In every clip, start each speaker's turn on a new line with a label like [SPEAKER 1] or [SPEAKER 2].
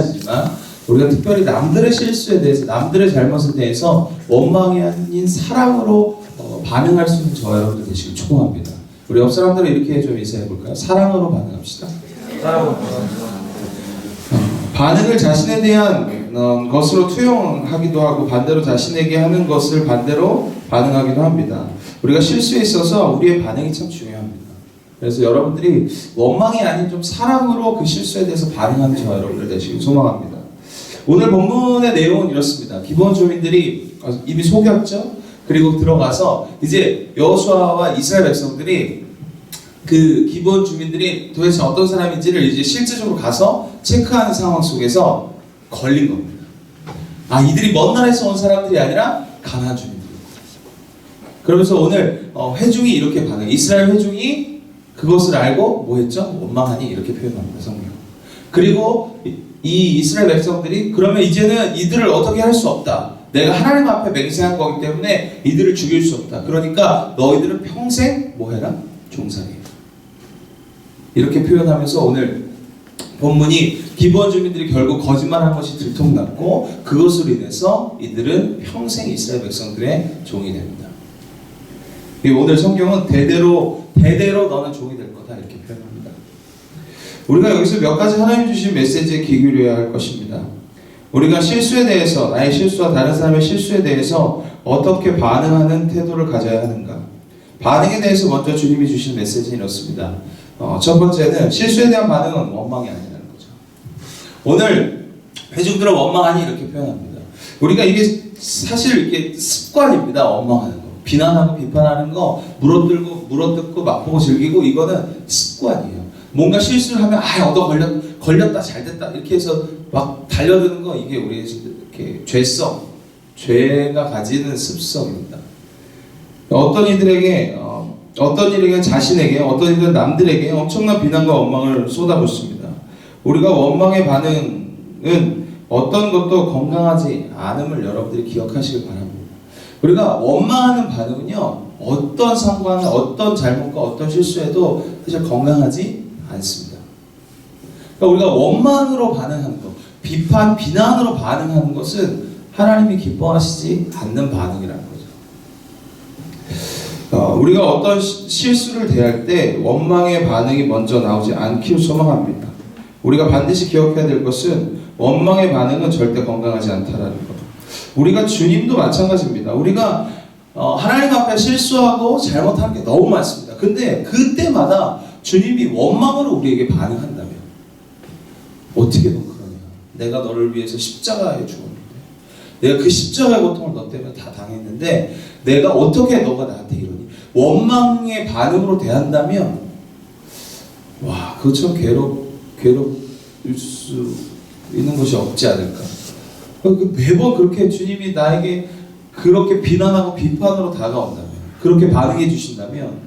[SPEAKER 1] 하지만 우리가 특별히 남들의 실수에 대해서 남들의 잘못에 대해서 원망이 아닌 사랑으로 어, 반응할 수 있는 저와 여러분들 되시길 축복합니다. 우리 옆 사람들을 이렇게 좀 인사해 볼까요? 사랑으로 반응합시다. 어, 반응을 자신에 대한 어, 것으로 투영하기도 하고 반대로 자신에게 하는 것을 반대로 반응하기도 합니다. 우리가 실수에 있어서 우리의 반응이 참 중요합니다. 그래서 여러분들이 원망이 아닌 좀 사랑으로 그 실수에 대해서 반응하는 저와 여러분들 되시길 소망합니다. 오늘 본문의 내용은 이렇습니다. 기본 주민들이 이미 속였죠. 그리고 들어가서 이제 여호수아와 이스라엘 백성들이 그 기본 주민들이 도대체 어떤 사람인지를 이제 실제적으로 가서 체크하는 상황 속에서 걸린 겁니다. 아 이들이 먼 나라에서 온 사람들이 아니라 가나안 주민들. 그러면서 오늘 어, 회중이 이렇게 반응. 이스라엘 회중이 그것을 알고 뭐했죠? 원망하니 이렇게 표현합니다 성경. 그리고 이- 이 이스라엘 백성들이 그러면 이제는 이들을 어떻게 할 수 없다. 내가 하나님 앞에 맹세한 거기 때문에 이들을 죽일 수 없다. 그러니까 너희들은 평생 뭐 해라? 종살이. 이렇게 표현하면서 오늘 본문이 기본 주민들이 결국 거짓말한 것이 들통났고 그것으로 인해서 이들은 평생 이스라엘 백성들의 종이 됩니다. 이 오늘 성경은 대대로 대대로 너는 종이 될 거다 이렇게 표현합니다. 우리가 여기서 몇 가지 하나님 주신 메시지에 귀 기울여야 할 것입니다. 우리가 실수에 대해서 나의 실수와 다른 사람의 실수에 대해서 어떻게 반응하는 태도를 가져야 하는가? 반응에 대해서 먼저 주님이 주신 메시지는 이렇습니다. 어, 첫 번째는 실수에 대한 반응은 원망이 아니라는 거죠. 오늘 회중들은 원망하니 이렇게 표현합니다. 우리가 이게 사실 이게 습관입니다. 원망하는 거. 비난하고 비판하는 거, 물어뜯고 물어뜯고 맛보고 즐기고 이거는 습관이에요. 뭔가 실수를 하면 아 얻어 걸렸 걸렸다 잘됐다 이렇게 해서 막 달려드는 거 이게 우리의 이렇게 죄성, 죄가 가지는 습성입니다. 어떤 이들에게 어, 어떤 일에게 자신에게 어떤 이들은 남들에게 엄청난 비난과 원망을 쏟아붓습니다. 우리가 원망의 반응은 어떤 것도 건강하지 않음을 여러분들이 기억하시길 바랍니다. 우리가 원망하는 반응은요 어떤 상관, 어떤 잘못과 어떤 실수에도 사실 건강하지 않습니다. 그러니까 우리가 원망으로 반응하는 것, 비판, 비난으로 반응하는 것은 하나님이 기뻐하시지 않는 반응이라는 거죠. 어, 우리가 어떤 시- 실수를 대할 때 원망의 반응이 먼저 나오지 않기를 소망합니다. 우리가 반드시 기억해야 될 것은 원망의 반응은 절대 건강하지 않다라는 것. 우리가 주님도 마찬가지입니다. 우리가 어, 하나님 앞에 실수하고 잘못한 게 너무 많습니다. 근데 그때마다 주님이 원망으로 우리에게 반응한다면 어떻게 너 그러냐? 내가 너를 위해서 십자가에 죽었는데 내가 그 십자가의 고통을 너 때문에 다 당했는데 내가 어떻게 너가 나한테 이러니? 원망의 반응으로 대한다면 와 그것처럼 괴롭 괴롭일 수 있는 것이 없지 않을까? 그 매번 그렇게 주님이 나에게 그렇게 비난하고 비판으로 다가온다면 그렇게 반응해 주신다면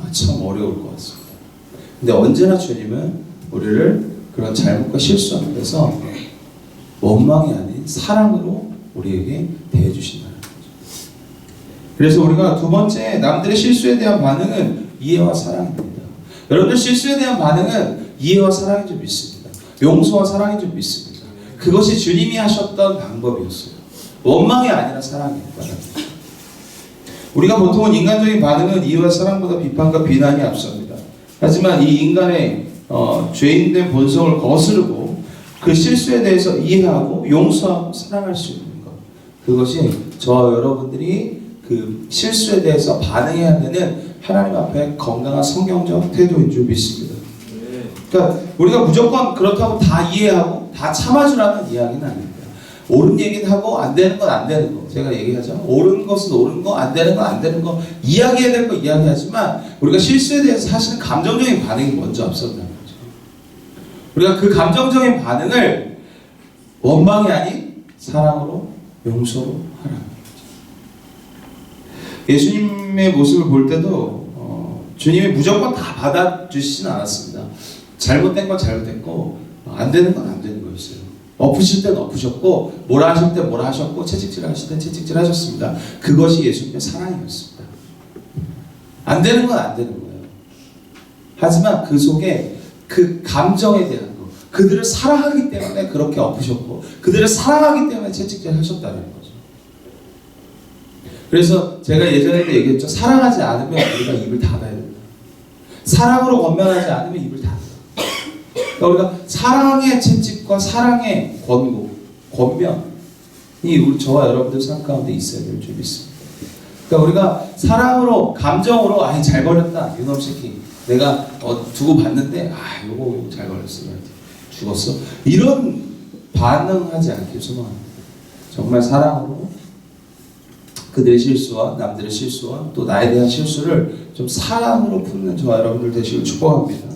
[SPEAKER 1] 아, 참 어려울 것 같습니다. 근데 언제나 주님은 우리를 그런 잘못과 실수 앞에서 원망이 아닌 사랑으로 우리에게 대해 주신다는 거죠. 그래서 우리가 두 번째 남들의 실수에 대한 반응은 이해와 사랑입니다. 여러분들 실수에 대한 반응은 이해와 사랑인 줄 믿습니다. 용서와 사랑인 줄 믿습니다. 그것이 주님이 하셨던 방법이었어요. 원망이 아니라 사랑이었다. 우리가 보통은 인간적인 반응은 이해와 사랑보다 비판과 비난이 앞섭니다. 하지만 이 인간의 어, 죄인된 본성을 거스르고 그 실수에 대해서 이해하고 용서하고 사랑할 수 있는 것. 그것이 저와 여러분들이 그 실수에 대해서 반응해야 되는 하나님 앞에 건강한 성경적 태도인 줄 믿습니다. 그러니까 우리가 무조건 그렇다고 다 이해하고 다 참아주라는 이야기는 아닙니다. 옳은 얘기는 하고 안 되는 건 안 되는 거. 제가 얘기하죠. 옳은 것은 옳은 거, 안 되는 건 안 되는 거. 이야기해야 될 거 이야기하지만 우리가 실수에 대해서 사실은 감정적인 반응이 먼저 앞선다는 거죠. 우리가 그 감정적인 반응을 원망이 아닌 사랑으로 용서로 하라. 예수님의 모습을 볼 때도 어, 주님이 무조건 다 받아주시진 않았습니다. 잘못된 건 잘못됐고 어, 안 되는 건안 되는 거였어요. 엎으실 땐 엎으셨고 뭐라 하실 땐 뭐라 하셨고 채찍질 하실 땐 채찍질 하셨습니다. 그것이 예수님의 사랑이었습니다. 안 되는 건 안 되는 거예요. 하지만 그 속에 그 감정에 대한 거, 그들을 사랑하기 때문에 그렇게 엎으셨고 그들을 사랑하기 때문에 채찍질 하셨다는 거죠. 그래서 제가 예전에도 얘기했죠. 사랑하지 않으면 우리가 입을 닫아야 된다. 사랑으로 권면하지 않으면 입을. 그러니까 우리가 사랑의 채찍과 사랑의 권고, 권면이 우리 저와 여러분들 삶 가운데 있어야 될 줄 믿습니다. 그러니까 우리가 사랑으로 감정으로 아이 잘 걸렸다 이놈 새끼 내가 어, 두고 봤는데 아 요거 잘 걸렸어 죽었어 이런 반응하지 소망합니다. 정말 사랑으로 그들의 실수와 남들의 실수와 또 나에 대한 실수를 좀 사랑으로 푸는 저와 여러분들 되시길 축복합니다.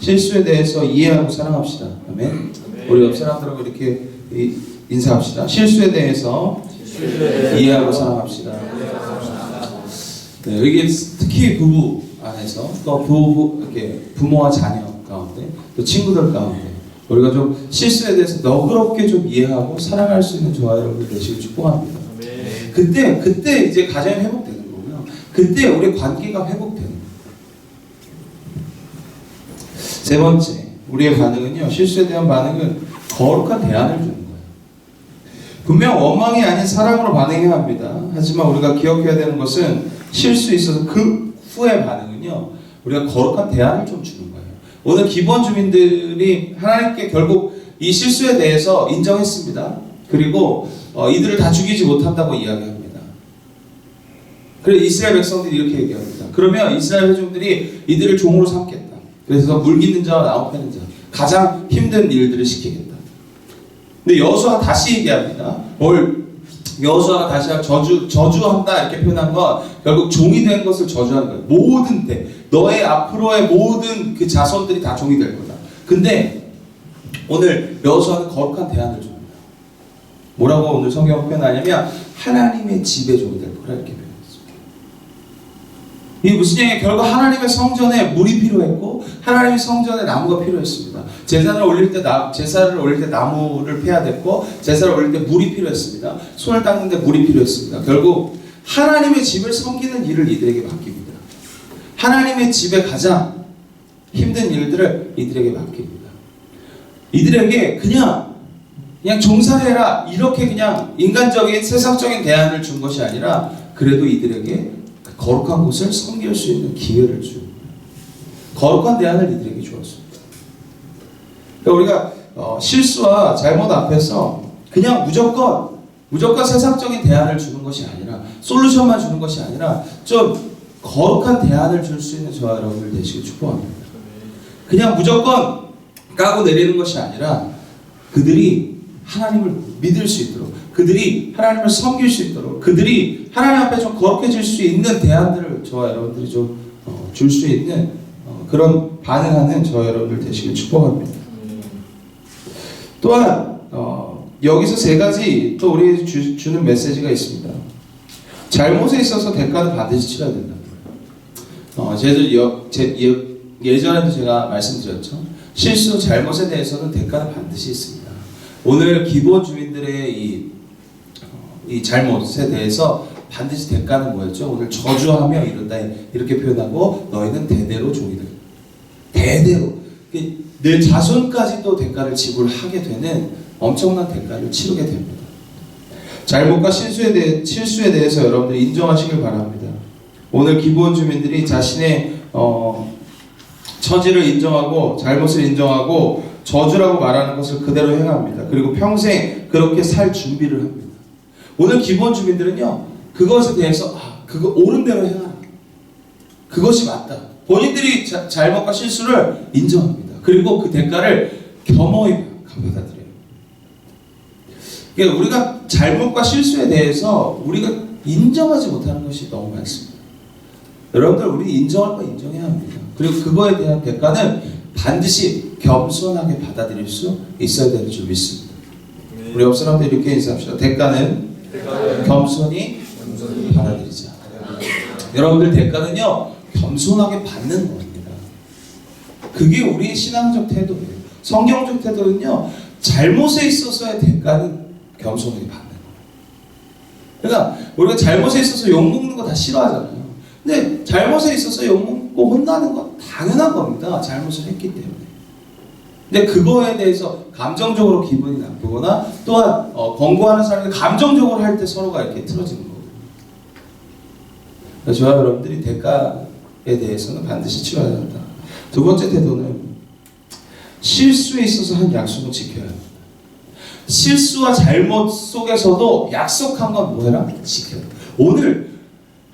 [SPEAKER 1] 실수에 대해서 이해하고 사랑합시다. 아멘. 우리 옆 사람들하고 이렇게 이- 인사합시다. 실수에 대해서 이해하고 사랑합시다. 네, 이게 특히 부부 안에서 또 부부 이렇게 부모와 자녀 가운데 또 친구들 가운데 우리가 좀 실수에 대해서 너그럽게 좀 이해하고 사랑할 수 있는 저와 여러분들 되시길 축복합니다. 그때 그때 이제 가정이 회복되는 거고요. 그때 우리 관계가 회복되는 거예요. 세 번째, 우리의 반응은요. 실수에 대한 반응은 거룩한 대안을 주는 거예요. 분명 원망이 아닌 사랑으로 반응해야 합니다. 하지만 우리가 기억해야 되는 것은 실수에 있어서 그 후의 반응은요. 우리가 거룩한 대안을 좀 주는 거예요. 오늘 기본 주민들이 하나님께 결국 이 실수에 대해서 인정했습니다. 그리고 어, 이들을 다 죽이지 못한다고 이야기합니다. 그래서 이스라엘 백성들이 이렇게 얘기합니다. 그러면 이스라엘 회중들이 이들을 종으로 삼겠다. 그래서 물기는 자와 나무 패는 자 가장 힘든 일들을 시키겠다. 근데 여수와 다시 얘기합니다. 올 여수아가 다시 저주 저주한다 이렇게 표현한 건 결국 종이 된 것을 저주하는 거예요. 모든 때 너의 앞으로의 모든 그 자손들이 다 종이 될 거다. 근데 오늘 여수아는 거룩한 대안을 줍니다. 뭐라고 오늘 성경 표현하냐면 하나님의 집에 종이 될 거라 이렇게. 이 무슨 얘기냐? 결국 하나님의 성전에 물이 필요했고 하나님의 성전에 나무가 필요했습니다. 제사를 올릴 때 나, 제사를 올릴 때 나무를 패야 됐고 제사를 올릴 때 물이 필요했습니다. 손을 닦는데 물이 필요했습니다. 결국 하나님의 집을 섬기는 일을 이들에게 맡깁니다. 하나님의 집에 가장 힘든 일들을 이들에게 맡깁니다. 이들에게 그냥 그냥 종살해라 이렇게 그냥 인간적인 세상적인 대안을 준 것이 아니라 그래도 이들에게 그 거룩한 곳을 섬길 수 있는 기회를 주 거룩한 대안을 이들에게 주었습니다. 그러니까 우리가 어, 실수와 잘못 앞에서 그냥 무조건 무조건 세상적인 대안을 주는 것이 아니라 솔루션만 주는 것이 아니라 좀 거룩한 대안을 줄 수 있는 저와 여러분들 되시길 축복합니다. 그냥 무조건 까고 내리는 것이 아니라 그들이 하나님을 믿을 수 있도록 그들이 하나님을 섬길 수 있도록 그들이 하나님 앞에 좀 거룩해질 수 있는 대안들을 저와 여러분들이 좀 줄 수 있는 어, 그런 반응하는 저와 여러분들 되시길 축복합니다. 또한 어, 여기서 세 가지 또 우리 주, 주는 메시지가 있습니다. 잘못에 있어서 대가는 반드시 치러야 된다. 어, 제가 여, 제, 예, 예전에도 제가 말씀드렸죠. 실수, 잘못에 대해서는 대가는 반드시 있습니다. 오늘 기본 주민들의 이, 어, 이 잘못에 대해서 반드시 대가는 뭐였죠? 오늘 저주하며 이른다 이렇게 표현하고 너희는 대대로 종이 될 대대로 내 자손까지도 대가를 지불하게 되는 엄청난 대가를 치르게 됩니다. 잘못과 실수에 대해 실수에 대해서 여러분들이 인정하시길 바랍니다. 오늘 기본 주민들이 자신의 어, 처지를 인정하고 잘못을 인정하고 저주라고 말하는 것을 그대로 행합니다. 그리고 평생 그렇게 살 준비를 합니다. 오늘 기본 주민들은요 그것에 대해서 아 그거 옳은 대로 행하라. 그것이 맞다. 본인들이 자, 잘못과 실수를 인정합니다. 그리고 그 대가를 겸허히 받아들여요. 그러니까 우리가 잘못과 실수에 대해서 우리가 인정하지 못하는 것이 너무 많습니다. 여러분들 우리 인정할 거 인정해야 합니다. 그리고 그거에 대한 대가는 반드시 겸손하게 받아들일 수 있어야 되는 줄 믿습니다. 우리 옆 사람들 이렇게 인사합시다. 대가는 겸손히 받아들이자. 여러분들 대가는요 겸손하게 받는 겁니다. 그게 우리의 신앙적 태도예요. 성경적 태도는요 잘못에 있어서의 대가는 겸손하게 받는 거예요. 그러니까 우리가 잘못에 있어서 욕 먹는 거 다 싫어하잖아요. 근데 잘못에 있어서 욕 먹고 혼나는 건 당연한 겁니다. 잘못을 했기 때문에. 근데 그거에 대해서 감정적으로 기분이 나쁘거나 또한 어, 권고하는 사람이 감정적으로 할 때 서로가 이렇게 틀어지는. 그래서 저와 여러분들이 대가에 대해서는 반드시 치러야 한다. 두 번째 태도는 실수에 있어서 한 약속을 지켜야 합니다. 실수와 잘못 속에서도 약속한 건 뭐해라? 지켜라. 오늘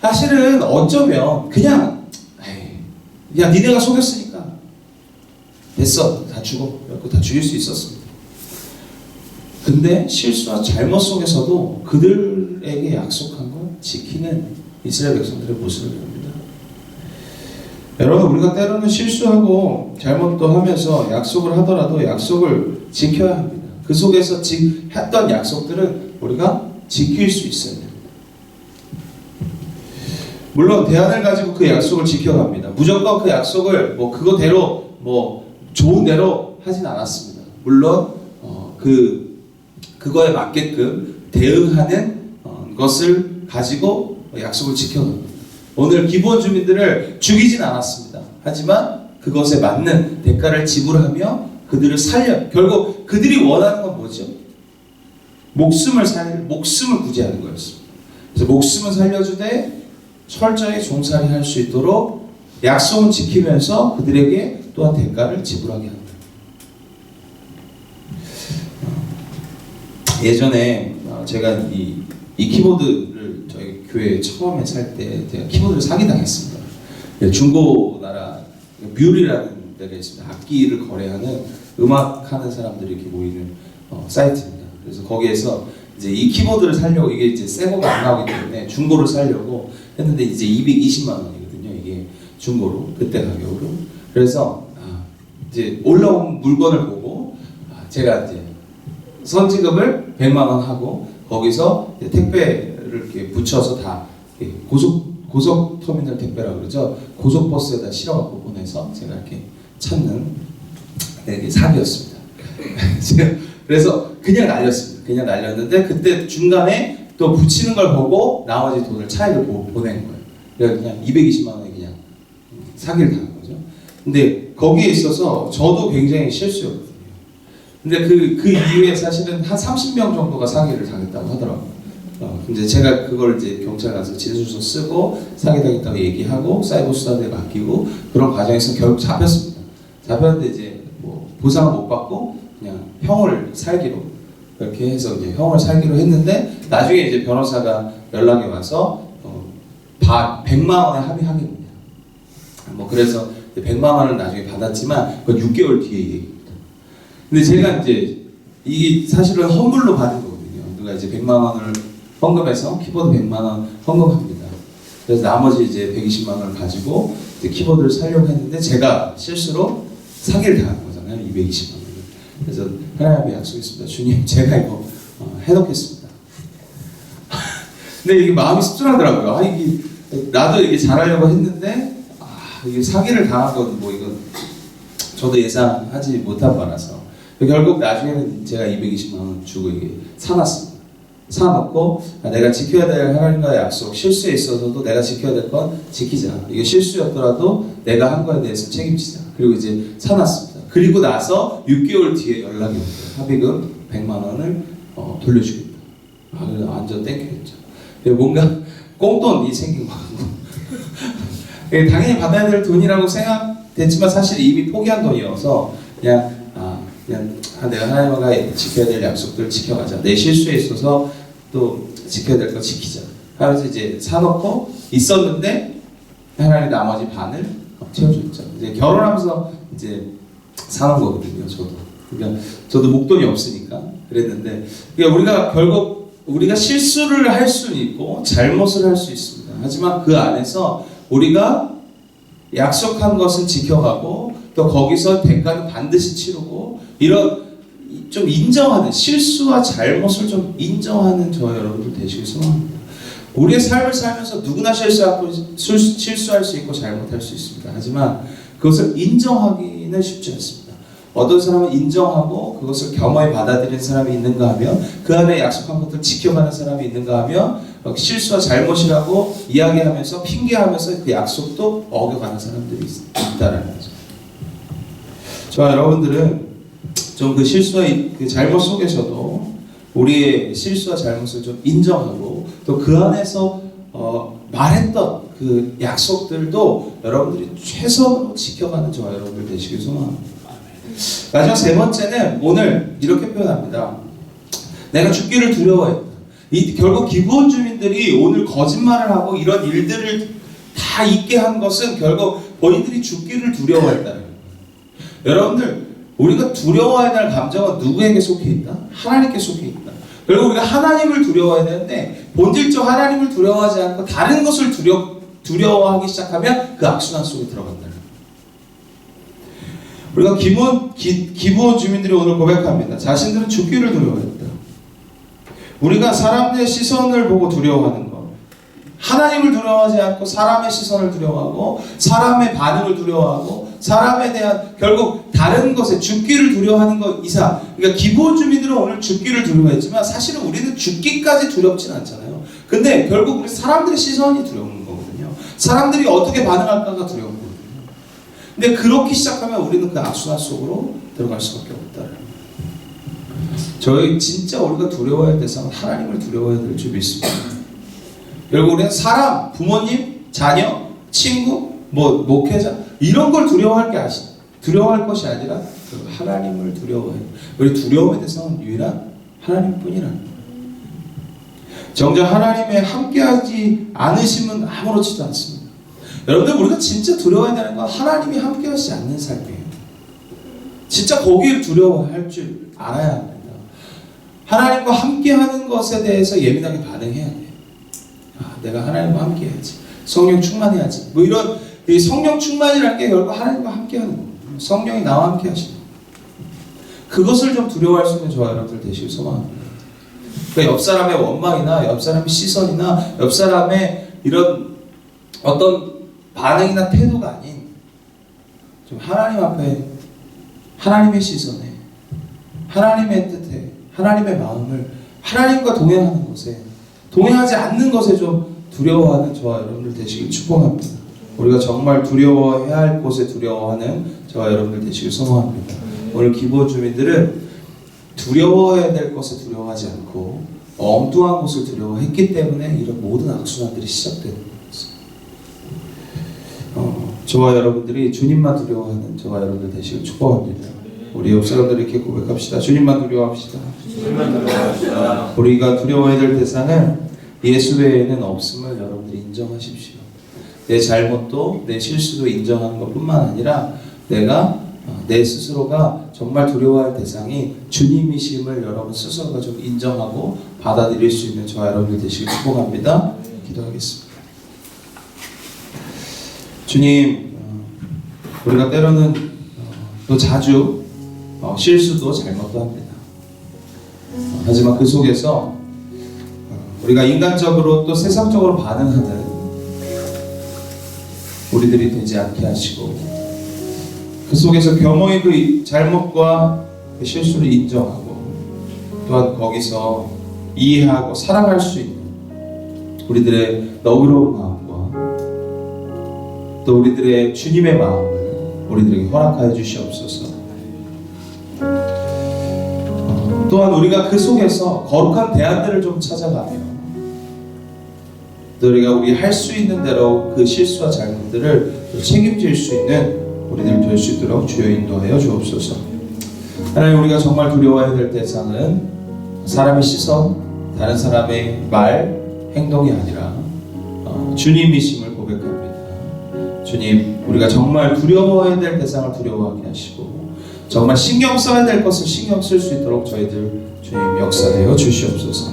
[SPEAKER 1] 사실은 어쩌면 그냥 에이, 야 니네가 속였으니까 됐어 다 죽어 그래갖고 다 죽일 수 있었습니다. 근데 실수와 잘못 속에서도 그들에게 약속한 걸 지키는 이스라엘 백성들의 모습을 봅니다. 여러분 우리가 때로는 실수하고 잘못도 하면서 약속을 하더라도 약속을 지켜야 합니다. 그 속에서 지, 했던 약속들은 우리가 지킬 수 있어야 됩니다. 물론 대안을 가지고 그 약속을 지켜갑니다. 무조건 그 약속을 뭐 그거대로 뭐 좋은 대로 하진 않았습니다. 물론 어, 그 그거에 맞게끔 대응하는 어, 것을 가지고 약속을 지켜갑니다. 오늘 기본 주민들을 죽이진 않았습니다. 하지만 그것에 맞는 대가를 지불하며 그들을 살려 결국 그들이 원하는 건 뭐죠? 목숨을 살 목숨을 구제하는 거였습니다. 그래서 목숨을 살려주되 철저히 종살이 할 수 있도록 약속은 지키면서 그들에게 또한 대가를 지불하게. 어, 예전에 어, 제가 이, 이 키보드를 저희 교회 처음에 살 때 제가 키보드를 사기 당했습니다. 예, 중고나라 뮤리라는 데가 있습니다. 악기를 거래하는 음악하는 사람들이 이렇게 모이는 어, 사이트입니다. 그래서 거기에서 이제 이 키보드를 살려고 이게 이제 새 거가 안 나오기 때문에 중고를 살려고 했는데 이제 220만 원이거든요. 이게 중고로 그때 가격으로. 그래서 아, 이제 올라온 물건을 보고 아, 제가 이제 선지급을 100만 원 하고 거기서 택배를 이렇게 붙여서 다 고속 고속 터미널 택배라 고 그러죠. 고속 버스에다 실어갖고 보내서 제가 이렇게 찾는 네, 사기였습니다. 그래서 그냥 날렸습니다. 그냥 날렸는데 그때 중간에 또 붙이는 걸 보고 나머지 돈을 차익을 보, 보낸 거예요. 그냥 220만 원에 그냥 사기를 당한 거죠. 근데 거기에 있어서 저도 굉장히 실수였거든요. 근데 그, 그 이후에 사실은 한 30명 정도가 사기를 당했다고 하더라고요. 어, 근데 제가 그걸 이제 경찰 가서 진술서 쓰고 사기당했다고 얘기하고 사이버 수사대에 맡기고 그런 과정에서 결국 잡혔습니다. 잡혔는데 이제 뭐 보상을 못 받고 그냥 형을 살기로 그렇게 해서 이제 형을 살기로 했는데 나중에 이제 변호사가 연락이 와서 어, 바 100만 원에 합의하겠느냐. 뭐 그래서 100만 원을 나중에 받았지만 그건 6개월 뒤에 얘기입니다. 근데 제가 이제 이게 사실은 허물로 받은 거거든요. 누가 이제 100만 원을 헌금해서 키보드 100만 원 헌금합니다. 그래서 나머지 이제 120만 원을 가지고 키보드를 사려고 했는데 제가 실수로 사기를 당한 거잖아요. 220만 원. 그래서 하나님의 약속했습니다. 주님, 제가 이거 어, 해놓겠습니다. 근데 이게 마음이 씁쓸하더라고요. 아, 이게 나도 이게 잘하려고 했는데 아, 이게 사기를 당한 건 뭐 이건 저도 예상하지 못한 바라서 결국 나중에는 제가 220만 원 주고 이게 사놨습니다. 사놓고 아, 내가 지켜야 될 하나님과의 약속 실수에 있어서도 내가 지켜야 될 건 지키자. 이게 실수였더라도 내가 한 거에 대해서 책임지자. 그리고 이제 사놨습니다. 그리고 나서 6개월 뒤에 연락이 옵니다. 합의금 100만 원을 어, 돌려주겠다. 아, 완전 땡큐했죠. 뭔가 꽁돈이 생긴 거고. 예, 당연히 받아야 될 돈이라고 생각됐지만 사실 이미 포기한 돈이어서 그냥 아, 그냥 아, 내가 하나님과 지켜야 될 약속들 지켜가자. 내 실수에 있어서 또 지켜야 될 거 지키자. 하면서 이제 사놓고 있었는데 하나님 나머지 반을 채워줬죠. 이제 결혼하면서 이제 사는 거거든요. 저도. 그러니까 저도 목돈이 없으니까 그랬는데 그러니까 우리가 결국 우리가 실수를 할 수는 있고 잘못을 할 수 있습니다. 하지만 그 안에서 우리가 약속한 것은 지켜가고 또 거기서 대가는 반드시 치르고 이런 좀 인정하는 실수와 잘못을 좀 인정하는 저 여러분들 되시길 소망합니다. 우리의 삶을 살면서 누구나 실수하고 실- 실수할 수 있고 잘못할 수 있습니다. 하지만 그것을 인정하기는 쉽지 않습니다. 어떤 사람은 인정하고 그것을 겸허히 받아들이는 사람이 있는가 하면 그 안에 약속한 것들 지켜가는 사람이 있는가 하면 실수와 잘못이라고 이야기하면서 핑계하면서 그 약속도 어겨가는 사람들이 있- 있다라는 거죠. 저와 여러분들은 좀 그 실수와 이- 그 잘못 속에서도 우리의 실수와 잘못을 좀 인정하고 또 그 안에서 어, 말했던 그 약속들도 여러분들이 최선으로 지켜가는 저와 여러분들 되시길 소망합니다. 마지막 세 번째는 오늘 이렇게 표현합니다. 내가 죽기를 두려워했다. 이 결국 기부원 주민들이 오늘 거짓말을 하고 이런 일들을 다 있게 한 것은 결국 본인들이 죽기를 두려워했다는 거예요. 여러분들 우리가 두려워해야 할 감정은 누구에게 속해 있다? 하나님께 속해 있다. 결국 우리가 하나님을 두려워해야 되는데 본질적 하나님을 두려워하지 않고 다른 것을 두려, 두려워하기 시작하면 그 악순환 속에 들어간다는 거예요. 우리가 기부원, 기, 기부원 주민들이 오늘 고백합니다. 자신들은 죽기를 두려워했다. 우리가 사람들의 시선을 보고 두려워하는 것. 하나님을 두려워하지 않고 사람의 시선을 두려워하고 사람의 반응을 두려워하고 사람에 대한 결국 다른 것에 죽기를 두려워하는 것 이상 그러니까 기본 주민들은 오늘 죽기를 두려워했지만 사실은 우리는 죽기까지 두렵진 않잖아요. 근데 결국 우리 사람들의 시선이 두려운 거거든요. 사람들이 어떻게 반응할까가 두려운 거거든요. 근데 그렇게 시작하면 우리는 그 악순환 속으로 들어갈 수밖에 없다는. 저희 진짜 우리가 두려워해야 할 대상은 하나님을 두려워해야 될 줄 믿습니다. 결국 우리는 사람, 부모님, 자녀, 친구, 뭐 목회자 이런 걸 두려워할 게 아시 두려워할 것이 아니라 그 하나님을 두려워해. 우리 두려움의 대상은 유일한 하나님뿐이라는 거예요. 정작 하나님의 함께하지 않으심은 아무렇지도 않습니다. 여러분들 우리가 진짜 두려워해야 되는 건 하나님이 함께하지 않는 삶이에요. 진짜 거기를 두려워할 줄 알아야 합니다. 하나님과 함께하는 것에 대해서 예민하게 반응해야 돼요. 아, 내가 하나님과 함께해야지. 성령 충만해야지. 뭐 이런 이 성령 충만이라는 게 결국 하나님과 함께하는 거예요. 성령이 나와 함께 하시는 거예요. 그것을 좀 두려워할 수 있는 저와 여러분들 되시길 소망합니다. 그러니까 옆 사람의 원망이나 옆 사람의 시선이나 옆 사람의 이런 어떤 반응이나 태도가 아닌 좀 하나님 앞에 하나님의 시선에 하나님의 뜻에 하나님의 마음을 하나님과 동행하는 것에 동행하지 않는 것에 좀 두려워하는 저와 여러분들 되시길 축복합니다. 우리가 정말 두려워해야 할 곳에 두려워하는 저와 여러분들 되시길 소망합니다. 오늘 기부 주민들은 두려워해야 될 것에 두려워하지 않고 엉뚱한 곳을 두려워했기 때문에 이런 모든 악순환들이 시작되는 거였어요. 어, 저와 여러분들이 주님만 두려워하는 저와 여러분들 되시길 축복합니다. 우리 옆 사람들 이렇게 고백합시다. 주님만 두려워합시다. 우리가 두려워해야 될 대상은 예수 외에는 없음을 여러분들이 인정하십시오. 내 잘못도 내 실수도 인정하는 것뿐만 아니라 내가 어, 내 스스로가 정말 두려워할 대상이 주님이심을 여러분 스스로가 좀 인정하고 받아들일 수 있는 저와 여러분들 되시길 축복합니다. 기도하겠습니다. 주님, 어, 우리가 때로는 어, 또 자주 어, 실수도 잘못도 합니다. 어, 하지만 그 속에서 어, 우리가 인간적으로 또 세상적으로 반응하는 우리들이 되지 않게 하시고 그 속에서 겸허히 그 잘못과 그 실수를 인정하고 또한 거기서 이해하고 사랑할 수 있는 우리들의 너그러운 마음과 또 우리들의 주님의 마음을 우리들에게 허락하여 주시옵소서. 또한 우리가 그 속에서 거룩한 대안들을 좀 찾아가며 또 우리가 우리 할 수 있는 대로 그 실수와 잘못들을 또 책임질 수 있는 우리들 될 수 있도록 주여 인도하여 주옵소서. 하나님 우리가 정말 두려워해야 될 대상은 사람의 시선, 다른 사람의 말, 행동이 아니라 어, 주님이심을 고백합니다. 주님, 우리가 정말 두려워해야 될 대상을 두려워하게 하시고 정말 신경 써야 될 것을 신경 쓸 수 있도록 저희들 주님 역사되어 주시옵소서.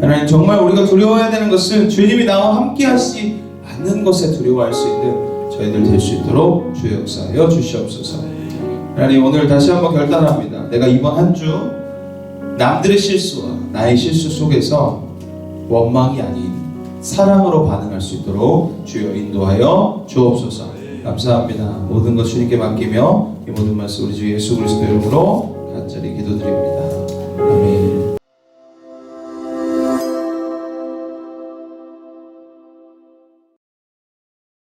[SPEAKER 1] 하나님 정말 우리가 두려워해야 되는 것은 주님이 나와 함께 하시 않는 것에 두려워할 수 있는 저희들 될 수 있도록 주의 역사하여 주시옵소서. 하나님 오늘 다시 한번 결단합니다. 내가 이번 한 주 남들의 실수와 나의 실수 속에서 원망이 아닌 사랑으로 반응할 수 있도록 주여 인도하여 주옵소서. 감사합니다. 모든 것 주님께 맡기며 이 모든 말씀 우리 주 예수 그리스도 이름으로 간절히 기도드립니다. 아멘.